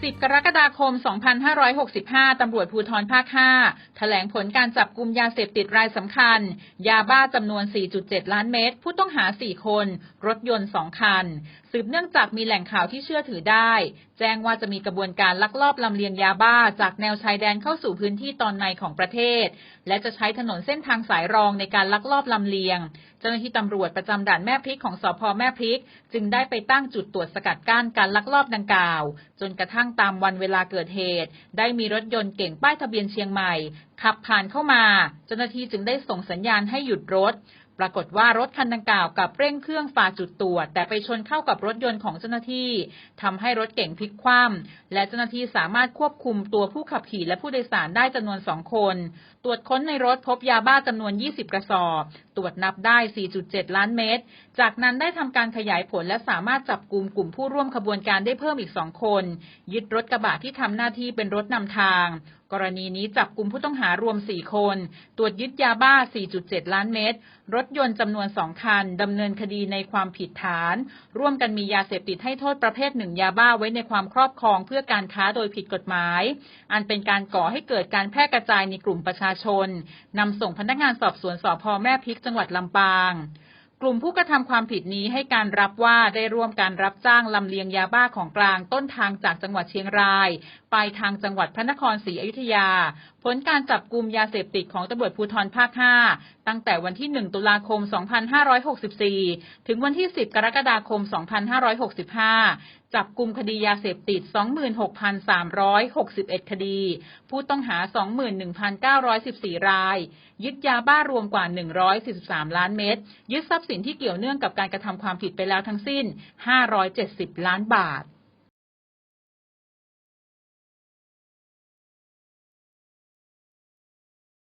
10 กรกฎาคม 2565 ตำรวจภูธรภาค 5 แถลงผลการจับกลุ่มยาเสพติดรายสำคัญ ยาบ้าจำนวน 4.7 ล้านเม็ด ผู้ต้องหา 4 คน รถยนต์ 2 คัน สืบเนื่องจากมีแหล่งข่าวที่เชื่อถือได้ แจ้งว่าจะมีกระบวนการลักลอบลำเลียงยาบ้าจากแนวชายแดนเข้าสู่พื้นที่ตอนในของประเทศ และจะใช้ถนนเส้นทางสายรองในการลักลอบลำเลียง เจ้าหน้าที่ตำรวจประจำด่านแม่พริกของสพแม่พริก จึงได้ไปตั้งจุดตรวจสกัดกั้นการลักลอบดังกล่าว จนกระทั่งตามวันเวลาเกิดเหตุ ได้มีรถยนต์เก่งป้ายทะเบียนเชียงใหม่ ขับผ่านเข้ามา เจ้าหน้าที่จึงได้ส่งสัญญาณให้หยุดรถ ปรากฏว่ารถคันดังกล่าวกับเร่งเครื่องฝ่าจุดตรวจ แต่ไปชนเข้ากับรถยนต์ของเจ้าหน้าที่ทำให้รถเก่งพลิกคว่ำและเจ้าหน้าที่สามารถควบคุมตัวผู้ขับขี่และผู้โดยสารได้จำนวนสองคน ตรวจค้นในรถพบยาบ้าจำนวน 20 กระสอบ ตรวจนับได้ 4.7 ล้านเม็ดจากนั้นได้ทำการขยายผลและสามารถจับกลุ่มกลุ่มผู้ร่วมขบวนการได้เพิ่มอีกสองคน ยึดรถกระบะที่ทำหน้าที่เป็นรถนำทาง กรณีนี้จับกลุ่มผู้ต้องหารวม 4 คน ตรวจยึดยาบ้า 4.7 ล้านเม็ดรถยนต์จำนวน2คันดำเนินคดีในความผิดฐาน ร่วมกันมียาเสพติดให้โทษประเภทหนึ่งยาบ้าไว้ในความครอบครองเพื่อการค้าโดยผิดกฎหมาย อันเป็นการก่อให้เกิดการแพร่กระจายในกลุ่มประชาชนนำส่งพนักงานสอบสวนสพแม่พริกจังหวัดลำปางกลุ่มผู้กระทำความผิดนี้ให้การรับว่าได้ร่วมการรับจ้างลำเลียงยาบ้าของกลางต้นทางจากจังหวัดเชียงราย ไปทางจังหวัดพระนครศรีอยุธยาผลการจับกลุ่มยาเสพติดของตำรวจภูธรภาค 5 ตั้งแต่วันที่ 1 ตุลาคม 2564 ถึงวันที่ 10 กรกฎาคม 2565 จับกลุ่มคดียาเสพติด 26,361 คดี ผู้ต้องหา 21,914 ราย ยึดยาบ้ารวมกว่า 143 ล้านเม็ด ยึดทรัพย์สินที่เกี่ยวเนื่องกับการกระทำความผิดไปแล้วทั้งสิ้น 570 ล้านบาท